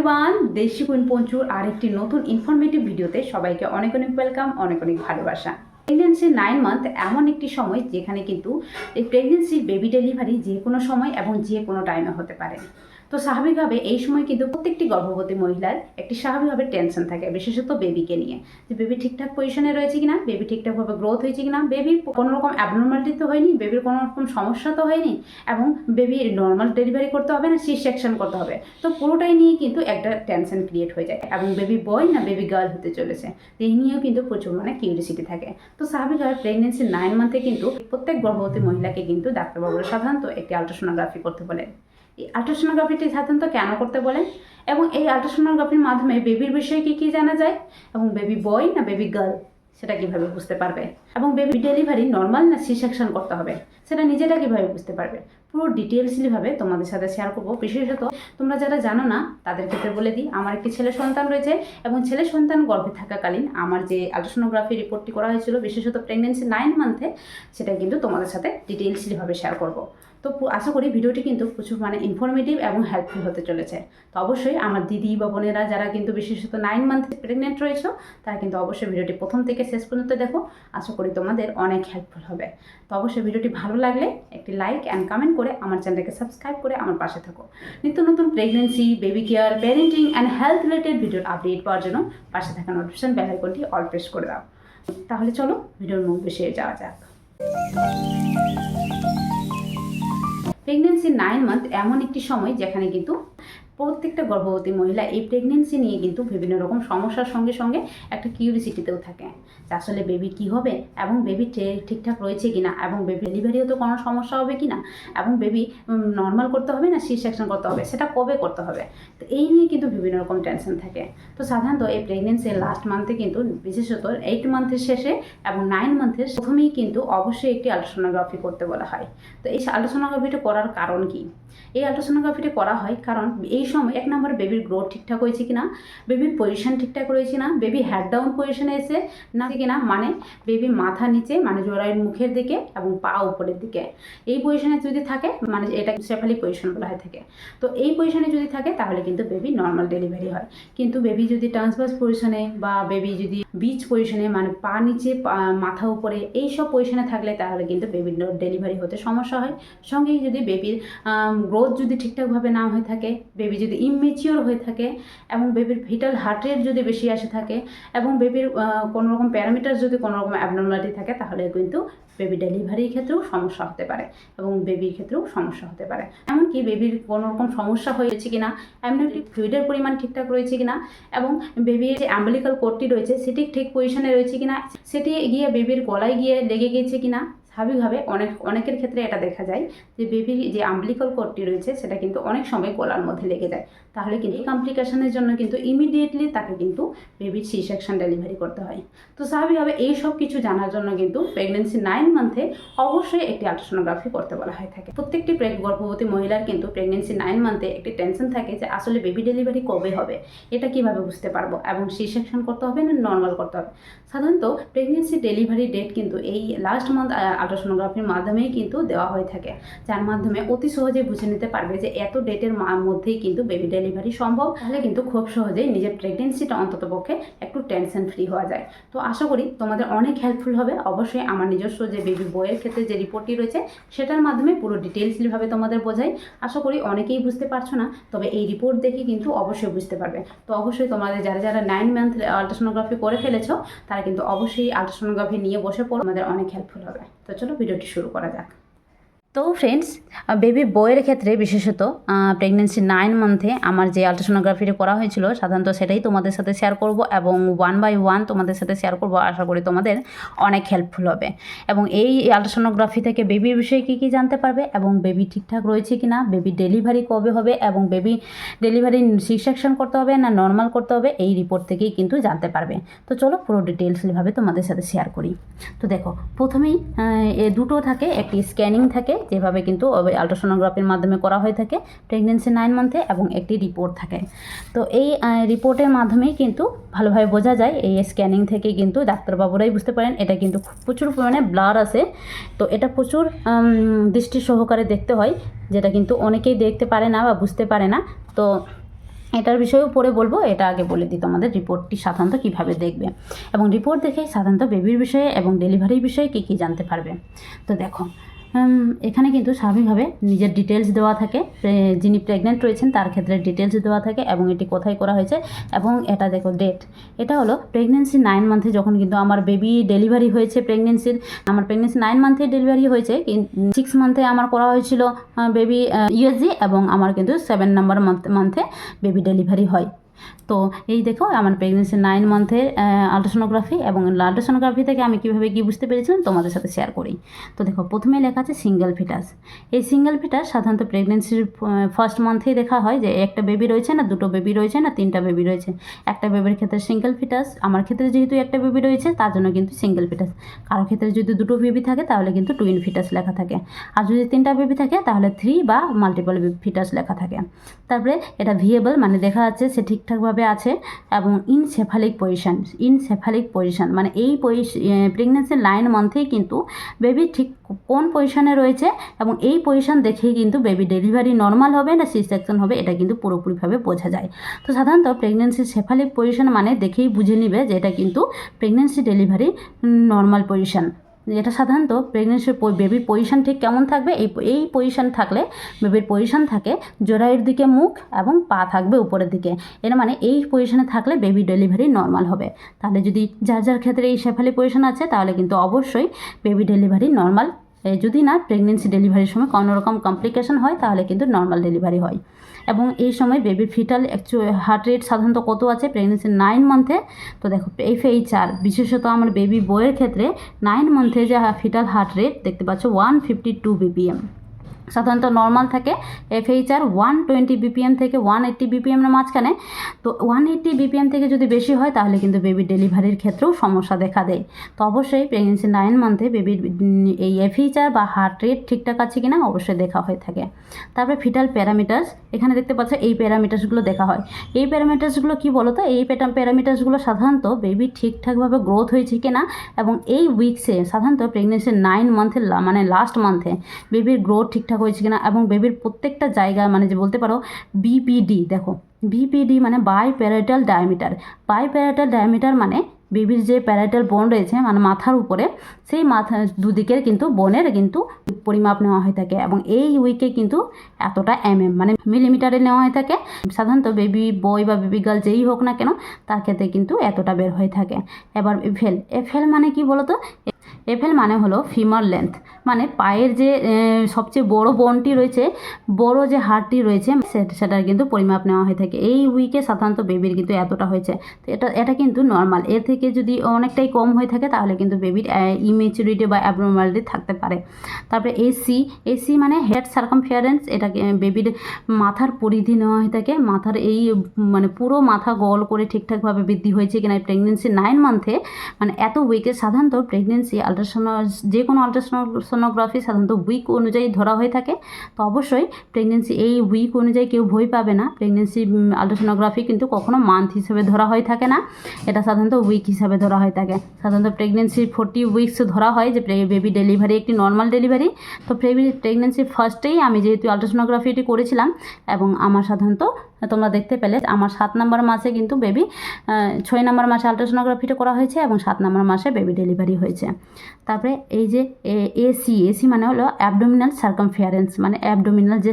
Everyone দেশি queen পঞ্চুর আরেকটি নতুন ইনফরমেটিভ ভিডিওতে সবাইকে অনেক অনেক ওয়েলকাম অনেক অনেক ভালোবাসা। প্রেগনেন্সি নাইন মান্থ এমন একটি সময় যেখানে কিন্তু এই প্রেগনেন্সি বেবি ডেলিভারি যে কোনো সময় এবং যে কোনো টাইমে হতে পারে। তো স্বাভাবিকভাবে এই সময় কিন্তু প্রত্যেকটি গর্ভবতী মহিলার একটি স্বাভাবিকভাবে টেনশন থাকে, বিশেষত বেবিকে নিয়ে। যে বেবি ঠিকঠাক পজিশনে রয়েছে কিনা বেবি ঠিকঠাকভাবে গ্রোথ হয়েছে কিনা বেবির কোনো রকম অ্যাবনর্মালিটি তো হয়নি বেবির কোনো রকম সমস্যা তো হয়নি, এবং বেবি নর্মাল ডেলিভারি করতে হবে না সি সেকশন করতে হবে। তো পুরোটাই নিয়ে কিন্তু একটা টেনশন ক্রিয়েট হয়ে যায়, এবং বেবি বয় না বেবি গার্ল হতে চলেছে। এই নিয়েও কিন্তু প্রচুর মানে কিউরিসিটি থাকে। তো স্বাভাবিকভাবে প্রেগনেন্সি নাইন মান্থে কিন্তু প্রত্যেক গর্ভবতী মহিলাকে কিন্তু ডাক্তারবাবুরা সাধারণত একটি আলট্রাসোনোগ্রাফি করতে বলেন। আলট্রাসোনোগ্রাফিটি সাধারণত কেন করতে বলেন? এবং এই আল্ট্রাসোনোগ্রাফির মাধ্যমে বেবির বিষয়ে কী কী জানা যায়? এবং বেবি বয় না বেবি গার্ল সেটা কীভাবে বুঝতে পারবে? এবং বেবি ডেলিভারি নর্মাল না সি সেকশন করতে হবে, সেটা নিজেরা কীভাবে বুঝতে পারবে? পুরো ডিটেলসলিভাবে তোমাদের সাথে শেয়ার করব। বিশেষত তোমরা যারা জানো না, তাদের ক্ষেত্রে বলে দিই, আমার একটি ছেলে সন্তান রয়েছে এবং ছেলে সন্তান গর্ভে থাকাকালীন আমার যে আলট্রাসোনোগ্রাফি রিপোর্টটি করা হয়েছিল, বিশেষত প্রেগনেন্সি নাইন মান্থে সেটা কিন্তু তোমাদের সাথে ডিটেলসলিভাবে শেয়ার করব। তো আশা করি ভিডিওটি কিন্তু প্রচুর মানে ইনফরমেটিভ এবং হেল্পফুল হতে চলেছে। তো অবশ্যই আমার দিদি বা বোনেরা যারা কিন্তু বিশেষত নাইন মান্থ প্রেগনেন্ট রয়েছে, তারা কিন্তু অবশ্যই ভিডিওটি প্রথম থেকে শেষ পর্যন্ত দেখো। আশা করি তোমাদের অনেক হেল্পফুল হবে। তো অবশ্যই ভিডিওটি ভালো লাগলে একটি লাইক অ্যান্ড কমেন্ট করে আমার চ্যানেলকে সাবস্ক্রাইব করে আমার পাশে থাকো। নিত্য নতুন pregnancy baby care parenting and health related ভিডিওর আপডেট পাওয়ার জন্য পাশে থাকা নোটিফিকেশন বেল আইকনটি অল প্রেস করে দাও। তাহলে চলো ভিডিওর মূল বিষয়ে যাওয়া যাক। প্রেগনেন্সি নাইন মান্থ এমন একটি সময় যেখানে কিন্তু প্রত্যেকটা গর্ভবতী মহিলা এই প্রেগনেন্সি নিয়ে কিন্তু বিভিন্ন রকম সমস্যার সঙ্গে সঙ্গে একটা কিউরিসিটিতেও থাকে আসলে বেবি কি হবে এবং বেবি ঠিকঠাক রয়েছে কিনা এবং বেবি ডেলিভারিও তো কোনো সমস্যা হবে কিনা এবং বেবি নর্মাল করতে হবে না সি সেকশন করতে হবে? সেটা কবে করতে হবে? তো এই নিয়ে কিন্তু বিভিন্ন রকম টেনশন থাকে। তো সাধারণত এই প্রেগনেন্সির লাস্ট মান্থে কিন্তু বিশেষত এইট মান্থের শেষে এবং নাইন মান্থের প্রথমেই কিন্তু অবশ্যই একটি আলট্রাসোনোগ্রাফি করতে বলা হয়। তো এই আলোচনাগ্রাফিটা করার কারণ কি? এই আলট্রাসোনোগ্রাফিটি করা হয় কারণ এই সময় এক নম্বর বেবির গ্রোথ ঠিকঠাক হয়েছে কিনা বেবির পজিশন ঠিকঠাক রয়েছে না বেবি হেড ডাউন পজিশনে এসে না কিনা মানে বেবি মাথা নিচে মানে জোড়াইয়ের মুখের দিকে এবং পা উপরের দিকে। এই পজিশনে যদি থাকে মানে এটা সেফালি পজিশন বলা হয়ে থাকে। তো এই পজিশনে যদি থাকে, তাহলে কিন্তু বেবি নর্মাল ডেলিভারি হয়। কিন্তু বেবি যদি ট্রান্সভার্স পজিশনে বা বেবি যদি বিচ পজিশনে মানে পা নিচে মাথা উপরে এই সব পজিশনে থাকলে তাহলে কিন্তু বেবির ডেলিভারি হতে সমস্যা হয়। সঙ্গেই যদি বেবির গ্রোথ যদি ঠিকঠাকভাবে না হয়ে থাকে বেবি যদি ইমেচিওর হয়ে থাকে এবং বেবির ভিটাল হার্ট রেট যদি বেশি আসে থাকে এবং বেবির কোনো রকম প্যারামিটার যদি কোনো রকম অ্যাবনর্মালিটি থাকে, তাহলে কিন্তু বেবি ডেলিভারির ক্ষেত্রেও সমস্যা হতে পারে এবং বেবির ক্ষেত্রেও সমস্যা হতে পারে। এমনকি বেবির কোনো রকম সমস্যা হয়েছে কিনা অ্যামনিওটিক ফ্লুইডের পরিমাণ ঠিকঠাক রয়েছে কিনা এবং বেবির যে অ্যাম্বলিক্যাল কোডটি রয়েছে, সেটি ঠিক পজিশনে রয়েছে কিনা, সেটি গিয়ে বেবির গলায় গিয়ে লেগে গিয়েছে কিনা স্বাভাবিকভাবে অনেক অনেকের ক্ষেত্রে এটা দেখা যায় যে বেবির যে আম্বলিক্যাল কোডটি রয়েছে সেটা কিন্তু অনেক সময় গলার মধ্যে লেগে যায়। তাহলে কিন্তু এই কমপ্লিকেশনের জন্য কিন্তু ইমিডিয়েটলি তাকে কিন্তু বেবির সি সেকশন ডেলিভারি করতে হয়। তো স্বাভাবিকভাবে এই সব কিছু জানার জন্য কিন্তু প্রেগনেন্সি নাইন মান্থে অবশ্যই একটি আলট্রাসোনোগ্রাফি করতে বলা হয়ে থাকে। প্রত্যেকটি গর্ভবতী মহিলার কিন্তু প্রেগনেন্সি নাইন মান্থে একটি টেনশন থাকে যে আসলে বেবি ডেলিভারি কবে হবে? এটা কীভাবে বুঝতে পারব? এবং সি সেকশন করতে হবে না নর্মাল করতে হবে? সাধারণত প্রেগনেন্সি ডেলিভারি ডেট কিন্তু এই লাস্ট মান্থ আলট্রাসোনোগ্রাফির মাধ্যমেই কিন্তু দেওয়া হয়ে থাকে। যার মাধ্যমে অতি সহজে বুঝে নিতে পারবে যে এত ডেটের মধ্যেই কিন্তু বেবি ডেলিভারি সম্ভব। তাহলে কিন্তু খুব সহজেই নিজের প্রেগনেন্সিটা অন্তত পক্ষে একটু টেনশন ফ্রি হওয়া যায়। তো আশা করি তোমাদের অনেক হেল্পফুল হবে। অবশ্যই আমার নিজস্ব যে বেবি বইয়ের ক্ষেত্রে যে রিপোর্টটি রয়েছে, সেটার মাধ্যমে পুরো ডিটেলসলিভাবে তোমাদের বোঝাই, আশা করি অনেকেই বুঝতে পারছ না, তবে এই রিপোর্ট দেখে কিন্তু অবশ্যই বুঝতে পারবে। তো অবশ্যই তোমাদের যারা যারা নাইন মান্থ আলট্রাসোনোগ্রাফি করে ফেলেছো, তারা কিন্তু অবশ্যই আলট্রাসোনোগ্রাফি নিয়ে বসে পড়ো। আমাদের অনেক হেল্পফুল হবে। তো চলো ভিডিওটি শুরু করা যাক। তো ফ্রেন্ডস বেবি বইয়ের ক্ষেত্রে বিশেষত প্রেগনেন্সি নাইন মান্থে আমার যে আলট্রাসোনোগ্রাফিটা করা হয়েছিল, সাধারণত সেটাই তোমাদের সাথে শেয়ার করব এবং ওয়ান বাই ওয়ান তোমাদের সাথে শেয়ার করব। আশা করি তোমাদের অনেক হেল্পফুল হবে। এবং এই আলট্রাসোনোগ্রাফি থেকে বেবির বিষয়ে কী কী জানতে পারবে এবং বেবি ঠিকঠাক রয়েছে কি না বেবি ডেলিভারি কবে হবে এবং বেবি ডেলিভারি সিসেকশন করতে হবে না নর্মাল করতে হবে, এই রিপোর্ট থেকেই কিন্তু জানতে পারবে। তো চলো পুরো ডিটেলসভাবে তোমাদের সাথে শেয়ার করি। তো দেখো, প্রথমেই দুটো থাকে, একটি স্ক্যানিং থাকে যেভাবে কিন্তু আলট্রাসোনোগ্রাফির মাধ্যমে করা হয়ে থাকে প্রেগনেন্সি নাইন মান্থে এবং একটি রিপোর্ট থাকে। তো এই রিপোর্টের মাধ্যমেই কিন্তু ভালোভাবে বোঝা যায়, এই স্ক্যানিং থেকে কিন্তু ডাক্তারবাবুরাই বুঝতে পারেন, এটা কিন্তু প্রচুর পরিমাণে ব্লার আছে। তো এটা প্রচুর দৃষ্টি সহকারে দেখতে হয়, যেটা কিন্তু অনেকেই দেখতে পারে না বা বুঝতে পারে না। তো এটার বিষয়েও পরে বলব, এটা আগে বলে দিই তোমাদের রিপোর্টটি সাধারণত কীভাবে দেখবে। এবং রিপোর্ট দেখে সাধারণত বেবির বিষয়ে এবং ডেলিভারির বিষয়ে কী কী জানতে পারবে। তো দেখো এখানে কিন্তু স্বাভাবিকভাবে নিজের ডিটেলস দেওয়া থাকে। যিনি প্রেগনেন্ট রয়েছেন, তার ক্ষেত্রে ডিটেলস দেওয়া থাকে এবং এটি কোথায় করা হয়েছে এবং এটা দেখো ডেট এটা হলো প্রেগনেন্সি নাইন মান্থে যখন কিন্তু আমার বেবি ডেলিভারি হয়েছে প্রেগনেন্সির আমার প্রেগনেন্সি নাইন মান্থে ডেলিভারি হয়েছে সিক্স মান্থে আমার করা হয়েছিল বেবি ইউএসজি এবং আমার কিন্তু সেভেন নাম্বার মান্থে বেবি ডেলিভারি হয়। তো এই দেখো আমার প্রেগনেন্সি নাইন মান্থের আল্ট্রাসোনোগ্রাফি এবং আল্ট্রাসোনোগ্রাফি থেকে আমি কীভাবে কী বুঝতে পেরেছিলাম তোমাদের সাথে শেয়ার করি। তো দেখো, প্রথমে লেখা আছে সিঙ্গেল ফিটাস এই সিঙ্গেল ফিটাস সাধারণত প্রেগনেন্সির ফার্স্ট মান্থেই দেখা হয় যে একটা বেবি রয়েছে না, দুটো বেবি রয়েছে না, তিনটা বেবি রয়েছে। একটা বেবির ক্ষেত্রে সিঙ্গেল ফিটাস আমার ক্ষেত্রে যেহেতু একটা বেবি রয়েছে, তার জন্য কিন্তু সিঙ্গেল ফিটাস কারও ক্ষেত্রে যদি দুটো বেবি থাকে, তাহলে কিন্তু টুইন ফিটাস লেখা থাকে। আর যদি তিনটা বেবি থাকে, তাহলে থ্রি বা মাল্টিপল ফিটাস লেখা থাকে। তারপরে এটা ভিএবল মানে দেখা যাচ্ছে সে ঠিকঠাকভাবে আছে এবং ইনসেফালিক পজিশন ইনসেফালিক পজিশন মানে এই প্রেগনেন্সির লাইন মান্থেই কিন্তু বেবি ঠিক কোন পজিশনে রয়েছে এবং এই পজিশন দেখেই কিন্তু বেবি ডেলিভারি নর্মাল হবে না সি সেকশন হবে এটা কিন্তু পুরোপুরিভাবে বোঝা যায়। তো সাধারণত প্রেগনেন্সি সেফালিক পজিশন মানে দেখেই বুঝে নিবে যে এটা কিন্তু প্রেগনেন্সি ডেলিভারি নর্মাল পজিশন এটা সাধারণত প্রেগনেন্সির বেবির পজিশন ঠিক কেমন থাকবে? এই এই পজিশন থাকলে বেবির পজিশন থাকে জোড়াইয়ের দিকে মুখ এবং পা থাকবে উপরের দিকে। এর মানে এই পজিশনে থাকলে বেবি ডেলিভারি নর্মাল হবে। তাহলে যদি যার যার ক্ষেত্রে এই শেফালি পজিশন আছে, তাহলে কিন্তু অবশ্যই বেবি ডেলিভারি নর্মাল যদি না প্রেগনেন্সি ডেলিভারির সময় কোনো রকম কমপ্লিকেশন হয়, তাহলে কিন্তু নর্মাল ডেলিভারি হয়। এবং এই সময় বেবির ফিটাল হার্ট রেট সাধারণত কত আছে? প্রেগনেন্সি নাইন মান্থে তো দেখো এফ এইচ আর বিশেষত আমার বেবি বইয়ের ক্ষেত্রে নাইন মান্থে যে ফিটাল হার্ট রেট দেখতে পাচ্ছ ওয়ান ফিফটি টু বিপিএম সাধারণত নর্মাল থাকে। এফএইচআর ওয়ান টোয়েন্টি বিপিএম থেকে ওয়ান এইট্টি বিপিএমের মাঝখানে। তো ওয়ান এইট্টি বিপিএম থেকে যদি বেশি হয়, তাহলে কিন্তু বেবির ডেলিভারির ক্ষেত্রেও সমস্যা দেখা দেয়। তো অবশ্যই প্রেগনেন্সি নাইন মান্থে বেবির এই এফএইচআর বা হার্ট রেট ঠিকঠাক আছে কিনা অবশ্যই দেখা হয়ে থাকে। তারপরে ফিটাল প্যারামিটার্স এখানে দেখতে পাচ্ছ এই প্যারামিটার্সগুলো দেখা হয়। এই প্যারামিটার্সগুলো কি বলো তো এই প্যারামিটার্সগুলো সাধারণত বেবি ঠিকঠাকভাবে গ্রোথ হয়েছে কিনা এবং এই উইকসে সাধারণত প্রেগনেন্সির নাইন মান্থের মানে লাস্ট মান্থে বেবির গ্রোথ ঠিকঠাক হয়েছে কিনা এবং বেবির প্রত্যেকটা জায়গা মানে যে বলতে পারো বিপিডি দেখো বিপিডি মানে biparietal diameter biparietal diameter মানে বেবির যে প্যারাটাল বোন রয়েছে মানে মাথার উপরে, সেই মাথা, দুদিকের কিন্তু বোনের কিন্তু পরিমাপ নেওয়া হয়ে থাকে এবং এই উইকে কিন্তু এতটা এম এম মানে মিলিমিটারে নেওয়া হয়ে থাকে। সাধারণত বেবি বয় বা বেবি গার্ল যেই হোক না কেন, তার ক্ষেত্রে কিন্তু এতটা বের হয়ে থাকে। এবার এফেল এফেল মানে কি বলতো? এফেল মানে হলো ফিমার লেন্থ মানে পায়ের যে সবচেয়ে বড় বনটি রয়েছে, বড় যে হাড়টি রয়েছে সেটার কিন্তু পরিমাপ নেওয়া হয়ে থাকে। এই উইকে সাধারণত বেবির কিন্তু এতটা হয়েছে। তো এটা এটা কিন্তু নর্মাল এর থেকে যদি অনেকটাই কম হয়ে থাকে, তাহলে কিন্তু বেবির ইমেচুরিটি বা অ্যাবনর্মালিটি থাকতে পারে। তারপরে এসি এসি মানে হেড সার্কামফিয়ারেন্স এটাকে বেবির মাথার পরিধি নেওয়া হয়ে থাকে। মাথার এই মানে পুরো মাথা গল করে ঠিকঠাকভাবে বৃদ্ধি হয়েছে কিনা প্রেগনেন্সি নাইন মান্থে মানে এত উইকে সাধারণত প্রেগনেন্সি আলট্রাসোনো যে কোনো আলট্রাসোনোগ্রাফি সাধারণত উইক অনুযায়ী ধরা হয়ে থাকে। তো অবশ্যই প্রেগনেন্সি এই উইক অনুযায়ী কেউ ভয় পাবে না। প্রেগনেন্সি আলট্রাসোনোগ্রাফি কিন্তু কখনো মান্থ হিসেবে ধরা হয়ে থাকে না। এটা সাধারণত উইক হিসাবে ধরা হয়ে থাকে। সাধারণত প্রেগনেন্সি ফোর্টি উইকস ধরা হয় যে বেবি ডেলিভারি একটি নর্মাল ডেলিভারি তো প্রেগনেন্সি ফার্স্টেই আমি যেহেতু আলট্রাসোনোগ্রাফিটি করেছিলাম এবং আমার সাধারণত তোমরা দেখতে পেলে আমার সাত নম্বর মাসে কিন্তু বেবি ছয় নম্বর মাসে আলট্রাসোনোগ্রাফিটা করা হয়েছে এবং সাত নম্বর মাসে বেবি ডেলিভারি হয়েছে। তারপরে এই যে এসি এসি মানে হলো অ্যাবডোমিনাল সার্কামফিয়ারেন্স মানে অ্যাবডোমিনাল যে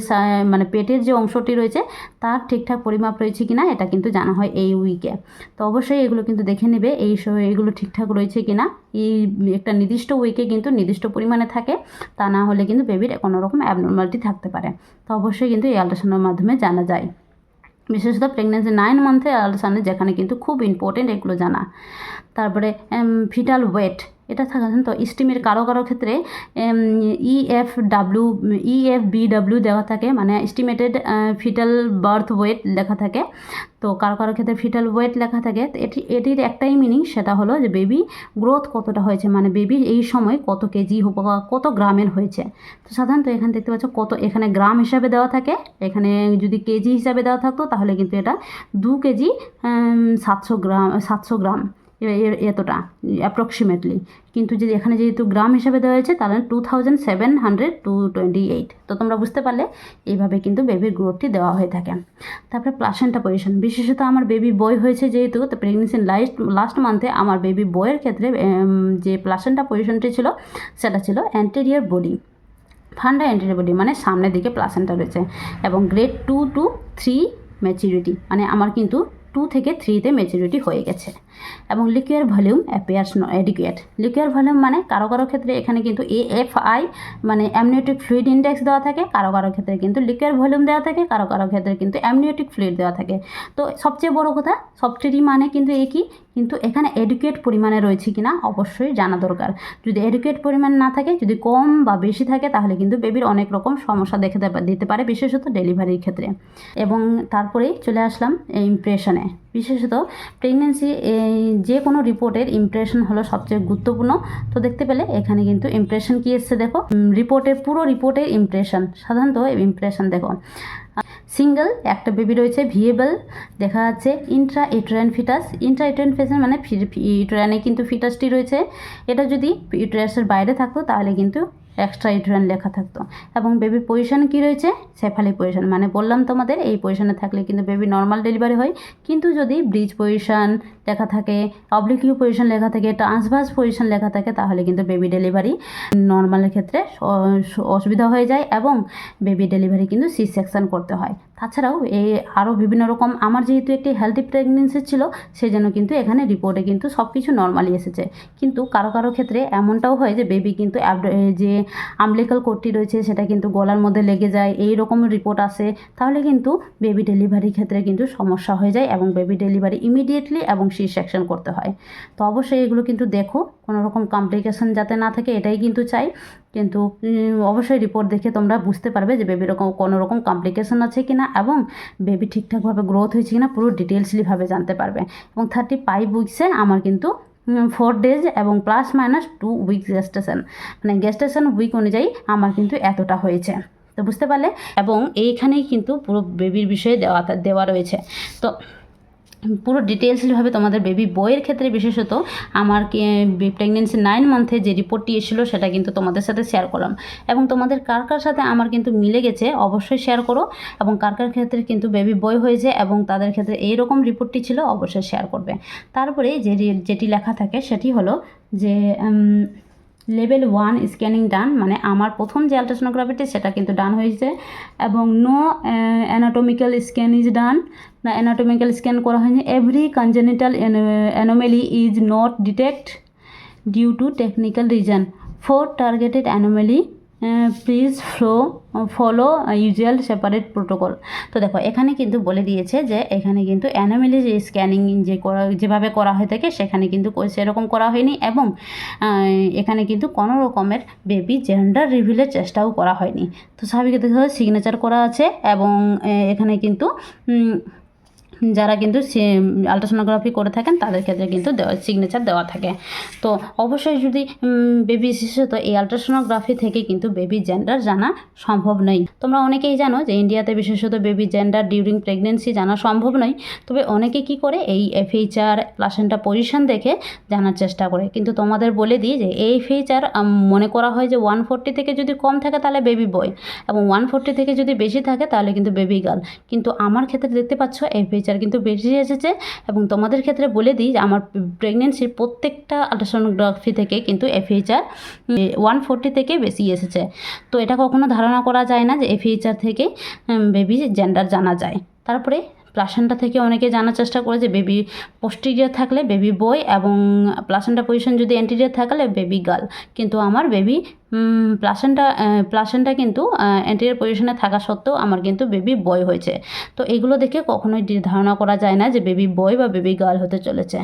মানে পেটের যে অংশটি রয়েছে, তার ঠিকঠাক পরিমাপ রয়েছে কি না এটা কিন্তু জানা হয় এই উইকে তো অবশ্যই এগুলো কিন্তু দেখে নেবে, এই এগুলো ঠিকঠাক রয়েছে কি না এই একটা নির্দিষ্ট উইকে কিন্তু নির্দিষ্ট পরিমাণে থাকে, তা না হলে কিন্তু বেবির কোনো রকম অ্যাবনর্মালিটি থাকতে পারে। তো অবশ্যই কিন্তু এই আল্ট্রাসাউন্ডের মাধ্যমে জানা যায়। বিশেষত প্রেগনেন্সি নাইন মান্থে আলট্রাসাউন্ডে যেখানে কিন্তু খুব ইম্পর্টেন্ট এগুলো জানা। তারপরে ফিটাল ওয়েট এটা সাধারণত স্টিমের কারও কারও ক্ষেত্রে E F W E F B W দেওয়া থাকে মানে এস্টিমেটেড ফিটাল বার্থ ওয়েট লেখা থাকে। তো কারও কারও ক্ষেত্রে ফিটাল ওয়েট লেখা থাকে। এটি, এটির একটাই মিনিং সেটা হলো যে বেবি গ্রোথ কতটা হয়েছে মানে বেবি এই সময় কত কেজি বা কত গ্রামের হয়েছে। তো সাধারণত এখানে দেখতে পাচ্ছ কত, এখানে গ্রাম হিসাবে দেওয়া থাকে, এখানে যদি কেজি হিসাবে দেওয়া থাকতো তাহলে কিন্তু এটা দু কেজি সাতশো গ্রাম সাতশো গ্রাম। এতটা অ্যাপ্রক্সিমেটলি কিন্তু যদি এখানে যেহেতু গ্রাম হিসাবে দেওয়া হয়েছে, তাহলে two thousand seven hundred two twenty eight তো তোমরা বুঝতে পারলে, এইভাবে কিন্তু বেবির গ্রোথটি দেওয়া হয়ে থাকে। তারপরে প্লাসেন্টা পজিশন বিশেষত আমার বেবি বই হয়েছে যেহেতু, তো প্রেগনেন্সির লাস্ট লাস্ট মান্থে আমার বেবি বইয়ের ক্ষেত্রে যে প্লাসেন্টা পজিশনটি ছিল, সেটা ছিল anterior body fundal anterior body মানে সামনের দিকে প্লাসেন্টা রয়েছে। এবং grade two two three maturity মানে আমার কিন্তু টু থেকে থ্রিতে ম্যাচুরিটি হয়ে গেছে। এবং liquor volume appears adequate liquor volume মানে কারও কারও ক্ষেত্রে এখানে কিন্তু এ এফ আই মানে অ্যামনিওটিক ফ্লুইড ইন্ডেক্স দেওয়া থাকে কারও কারও ক্ষেত্রে কিন্তু লিকুয়ার ভলিউম দেওয়া থাকে কারও কারও ক্ষেত্রে কিন্তু অ্যামনিওটিক ফ্লুইড দেওয়া থাকে। তো সবচেয়ে বড় কথা, সবচেয়ে মানে কিন্তু একই কিন্তু এখানে এডুকেট পরিমাণে রয়েছে কিনা অবশ্যই জানা দরকার। যদি এডুকেট পরিমাণ না থাকে, যদি কম বা বেশি থাকে, তাহলে কিন্তু বেবির অনেক রকম সমস্যা দেখে দিতে পারে, বিশেষত ডেলিভারির ক্ষেত্রে। এবং তারপরেই চলে আসলাম ইমপ্রেশনে বিশেষত প্রেগনেন্সি যে কোনো রিপোর্টের ইমপ্রেশন হলো সবচেয়ে গুরুত্বপূর্ণ। তো দেখতে পেলে এখানে কিন্তু ইমপ্রেশন কি এসছে দেখো। রিপোর্টের পুরো রিপোর্টের ইমপ্রেশন সাধারণত ইমপ্রেশন দেখো। সিঙ্গেল একটা বেবি রয়েছে ভিএবল দেখা যাচ্ছে intra uterine foetus intra uterine foetus মানে ইউটেরাইনে কিন্তু ফিটাসটি রয়েছে। এটা যদি ইউটেরাসের বাইরে থাকতো তাহলে কিন্তু এক্সট্রা ইউটেরাইন লেখা থাকতো। এবং বেবির পজিশন কি রয়েছে? সেফালিক পজিশন মানে বললাম তোমাদের, এই পজিশনে থাকলে কিন্তু বেবি নর্মাল ডেলিভারি হয়। কিন্তু যদি ব্রিজ পজিশন লেখা থাকে অবলিকিউ পজিশন লেখা থাকে ট্রান্সভার্স পজিশন লেখা থাকে, তাহলে কিন্তু বেবি ডেলিভারি নর্মালের ক্ষেত্রে অসুবিধা হয়ে যায় এবং বেবি ডেলিভারি কিন্তু সি সেকশন করতে হয়। তাছাড়াও এই আরও বিভিন্ন রকম, আমার যেহেতু একটি হেলদি প্রেগনেন্সি ছিল সেই জন্য কিন্তু এখানে রিপোর্টে কিন্তু সব কিছু নর্মালি এসেছে। কিন্তু কারও কারও ক্ষেত্রে এমনটাও হয় যে বেবি কিন্তু যে আমলেকাল কোটটি রয়েছে, সেটা কিন্তু গলার মধ্যে লেগে যায়, এই রকম রিপোর্ট আসে, তাহলে কিন্তু বেবি ডেলিভারির ক্ষেত্রে কিন্তু সমস্যা হয়ে যায় এবং বেবি ডেলিভারি ইমিডিয়েটলি এবং সি সেকশন করতে হয়। তো অবশ্যই এগুলো কিন্তু দেখো, কোনো রকম কমপ্লিকেশন যাতে না থাকে, এটাই কিন্তু চাই। কিন্তু অবশ্যই রিপোর্ট দেখে তোমরা বুঝতে পারবে যে বেবির কোনো রকম কমপ্লিকেশন আছে কি না এবং বেবি ঠিকঠাকভাবে গ্রোথ হয়েছে কি না পুরো ডিটেলসলিভাবে জানতে পারবে। এবং থার্টি ফাইভ উইক্সে আমার কিন্তু ফোর ডেজ এবং plus minus two week gestation. মানে গ্যাস্টেশন উইক অনুযায়ী আমার কিন্তু এতটা হয়েছে। তো বুঝতে পারলে? এবং এইখানেই কিন্তু পুরো বেবির বিষয়ে দেওয়া দেওয়া রয়েছে। তো পুরো ডিটেলসভাবে তোমাদের বেবি বইয়ের ক্ষেত্রে বিশেষত। আমার প্রেগনেন্সি নাইন মান্থে যে রিপোর্টটি এসেছিল, সেটা কিন্তু তোমাদের সাথে শেয়ার করলাম। এবং তোমাদের কার কার সাথে আমার কিন্তু মিলে গেছে, অবশ্যই শেয়ার করো। এবং কার কার ক্ষেত্রে কিন্তু বেবি বই হয়েছে এবং তাদের ক্ষেত্রে এইরকম রিপোর্টটি ছিল, অবশ্যই শেয়ার করবে। তারপরে যে যেটি লেখা থাকে, সেটি হলো যে লেভেল ওয়ান স্ক্যানিং ডান মানে আমার প্রথম যে আলট্রাসোনোগ্রাফিটি সেটা কিন্তু ডান হয়েছে। এবং no anatomical scan is done না অ্যানাটমিক্যাল স্ক্যান করা হয়নি। Every congenital anomaly is not detect due to technical reason for targeted anomaly please flow follow usual separate protocol তো দেখো, এখানে কিন্তু বলে দিয়েছে যে, এখানে কিন্তু অ্যানোমেলি যে স্ক্যানিং যে করা, যেভাবে করা হয়ে থাকে, সেখানে কিন্তু সেরকম করা হয়নি এবং এখানে কিন্তু কোনো রকমের বেবি জেন্ডার রিভিলের চেষ্টাও করা হয়নি। তো স্বাভাবিক সিগনেচার করা আছে এবং এখানে কিন্তু যারা কিন্তু আলট্রাসোনোগ্রাফি করে থাকেন, তাদের ক্ষেত্রে কিন্তু দেওয়া সিগনেচার দেওয়া থাকে। তো অবশ্যই যদি বেবি বিশেষত এই আলট্রাসোনোগ্রাফি থেকে কিন্তু বেবি জেন্ডার জানা সম্ভব নয়। তোমরা অনেকেই জানো যে ইন্ডিয়াতে বিশেষত বেবি জেন্ডার ডিউরিং প্রেগনেন্সি জানা সম্ভব নয়। তবে অনেকে কি করে, এই এফএইচআর প্লাসেন্টা পজিশন দেখে জানার চেষ্টা করে। কিন্তু তোমাদের বলে দিই যে এই এফএইচআর মনে করা হয় যে ওয়ান ফোরটি থেকে যদি কম থাকে তাহলে বেবি বয় এবং ওয়ান ফোরটি থেকে যদি বেশি থাকে তাহলে কিন্তু বেবি গার্ল কিন্তু আমার ক্ষেত্রে দেখতে পাচ্ছ এফএইচআর কিন্তু বেশি এসেছে এবং তোমাদের ক্ষেত্রে বলে দিই আমার প্রেগনেন্সির প্রত্যেকটা আলট্রাসোনোগ্রাফি থেকে কিন্তু এফএইচআর ওয়ান ফোরটি থেকে বেশি এসেছে। তো এটা কখনো ধারণা করা যায় না যে এফএইচআর থেকে বেবি জেন্ডার জানা যায়। তারপরে প্লাসেন্টা থেকে অনেকে জানার চেষ্টা করে যে বেবি পোস্টিরিয়ার থাকলে বেবি বয় এবং প্লাসেন্টা পজিশন যদি অ্যান্টিরিয়ার থাকলে বেবি গার্ল কিন্তু আমার বেবি প্লাসেন্টা প্লাসেন্টা কিন্তু অ্যান্টিরিয়ার পজিশনে থাকা সত্ত্বেও আমার কিন্তু বেবি বয় হয়েছে। তো এগুলো দেখে কখনোই ধারণা করা যায় না যে বেবি বয় বা বেবি গার্ল হতে চলেছে।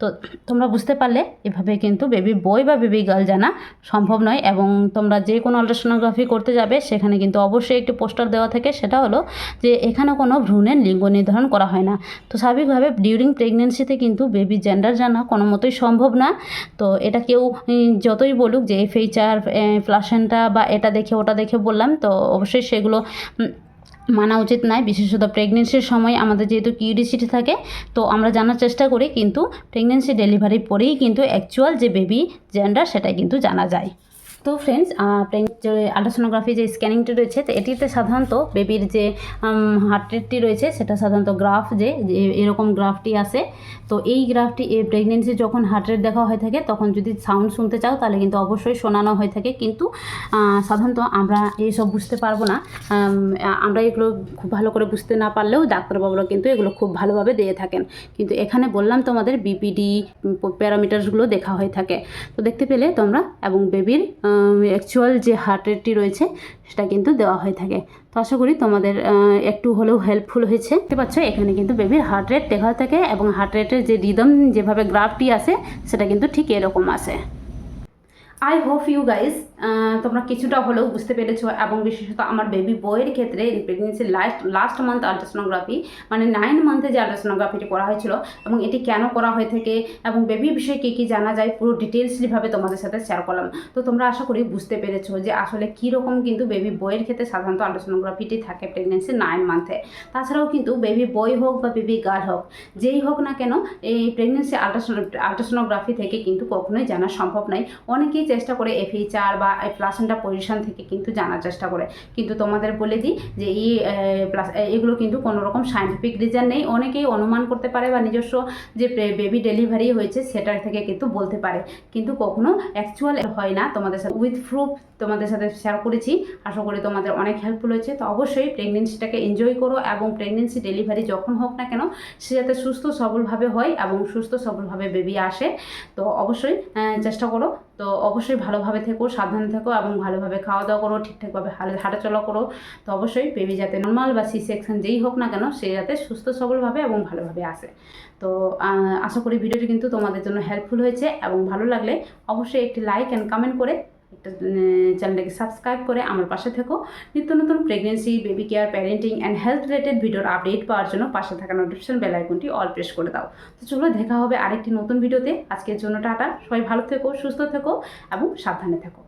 তো তোমরা বুঝতে পারলে, এভাবে কিন্তু বেবি বয় বা বেবি গার্ল জানা সম্ভব নয় এবং তোমরা যে কোনো আলট্রাসোনোগ্রাফি করতে যাবে, সেখানে কিন্তু অবশ্যই একটি পোস্টার দেওয়া থাকে, সেটা হলো যে এখানে কোনো ভ্রূণের লিঙ্গ নির্ধারণ করা হয় না। তো স্বাভাবিকভাবে ডিউরিং প্রেগনেন্সিতে কিন্তু বেবি জেন্ডার জানা কোনো মতোই সম্ভব না। তো এটা কেউ যতই বলুক যে এফএইচআর প্লাসেন্টা বা এটা দেখে ওটা দেখে বললাম, তো অবশ্যই সেগুলো মানা উচিত নয়। বিশেষত প্রেগনেন্সির সময় আমাদের যেহেতু কিউরিসিটি থাকে, তো আমরা জানার চেষ্টা করি, কিন্তু প্রেগনেন্সি ডেলিভারির পরেই কিন্তু অ্যাকচুয়াল যে বেবি জেন্ডার সেটা কিন্তু জানা যায়। তো ফ্রেন্ডস যে আলট্রাসোনোগ্রাফি যে স্ক্যানিংটি রয়েছে, তো এটিতে সাধারণত বেবির যে হার্ট রেটটি রয়েছে, সেটা সাধারণত গ্রাফ যে যে এরকম গ্রাফটি আসে তো এই গ্রাফটি এই প্রেগনেন্সি যখন হার্ট রেট দেখা হয়ে থাকে, তখন যদি সাউন্ড শুনতে চাও, তাহলে কিন্তু অবশ্যই শোনানো হয়ে থাকে। কিন্তু সাধারণত আমরা এইসব বুঝতে পারব না। আমরা এগুলো খুব ভালো করে বুঝতে না পারলেও ডাক্তারবাবুরা কিন্তু এগুলো খুব ভালোভাবে দিয়ে থাকেন। কিন্তু এখানে বললাম তোমাদের বিপিডি প্যারামিটারসগুলো দেখা হয়ে থাকে। তো দেখতে পেলে তোমরা এবং বেবির অ্যাকচুয়াল যে হার্ট রেটটি রয়েছে, সেটা কিন্তু দেওয়া হয়ে থাকে। তো আশা করি তোমাদের একটু হলেও হেল্পফুল হয়েছে। দেখতে পাচ্ছ, এখানে কিন্তু বেবির হার্ট রেট দেখা থাকে এবং হার্ট রেটের যে রিদম যেভাবে গ্রাফটি আসে, সেটা কিন্তু ঠিক এরকম আসে। আই হোপ ইউ গাইজ তোমরা কিছুটা হলেও বুঝতে পেরেছ এবং বিশেষত আমার বেবি বইয়ের ক্ষেত্রে প্রেগনেন্সির লাস্ট লাস্ট মান্থ আলট্রাসোনোগ্রাফি মানে নাইন মান্থে যে আলট্রাসোনোগ্রাফিটি করা হয়েছিল এবং এটি কেন করা হয়ে থাকে এবং বেবির বিষয়ে কী কী জানা যায় পুরো ডিটেলসলিভাবে তোমাদের সাথে শেয়ার করলাম। তো তোমরা আশা করি বুঝতে পেরেছ যে আসলে কীরকম কিন্তু বেবি বইয়ের ক্ষেত্রে সাধারণত আলট্রাসোনোগ্রাফিটি থাকে প্রেগনেন্সি নাইন মান্থে তাছাড়াও কিন্তু বেবি বই হোক বা বেবি গার্ল হোক, যেই হোক না কেন এই প্রেগনেন্সি আলট্রাসোনো আলট্রাসোনোগ্রাফি থেকে কিন্তু কখনোই জানা সম্ভব নয়। অনেকেই চেষ্টা করে এফএইচআর বা প্লাসেন্টা পজিশন থেকে কিন্তু জানার চেষ্টা করে। কিন্তু তোমাদের বলে দিই যে এই প্লাস এগুলো কিন্তু কোনো রকম সায়েন্টিফিক রিজন নেই। অনেকেই অনুমান করতে পারে বা নিজস্ব যে বেবি ডেলিভারি হয়েছে সেটার থেকে কিন্তু বলতে পারে। কিন্তু কখনো অ্যাকচুয়াল হয় না তোমাদের সাথে। উইথ প্রুফ তোমাদের সাথে শেয়ার করেছি। আশা করি তোমাদের অনেক হেল্পফুল হয়েছে। তো অবশ্যই প্রেগনেন্সিটাকে এনজয় করো এবং প্রেগনেন্সি ডেলিভারি যখন হোক না কেন, সে যাতে সুস্থ সবলভাবে হয় এবং সুস্থ সবলভাবে বেবি আসে। তো অবশ্যই চেষ্টা করো। তো অবশ্যই ভালোভাবে থেকো, সাবধানে থেকো এবং ভালোভাবে খাওয়া দাওয়া করো, ঠিকঠাকভাবে হাঁটাচলা করো। তো অবশ্যই বেবি যাতে নর্মাল বা সি সেকশন যেই হোক না কেন, সে যাতে সুস্থ, সবলভাবে এবং ভালোভাবে আসে। তো আশা করি ভিডিওটি কিন্তু তোমাদের জন্য হেল্পফুল হয়েছে এবং ভালো লাগলে অবশ্যই একটি লাইক অ্যান্ড কমেন্ট করে একটা চ্যানেলটাকে সাবস্ক্রাইব করে আমার পাশে থেকো। নিত্য নতুন pregnancy baby care parenting and health related ভিডিওর আপডেট পাওয়ার জন্য পাশে থাকা নোটিফিকেশন বেল আইকনটি অল প্রেস করে দাও। তো চলো দেখা হবে আরেকটি নতুন ভিডিওতে আজকের জন্য টাটা। সবাই ভালো থেকো, সুস্থ থেকো এবং সাবধানে থেকো।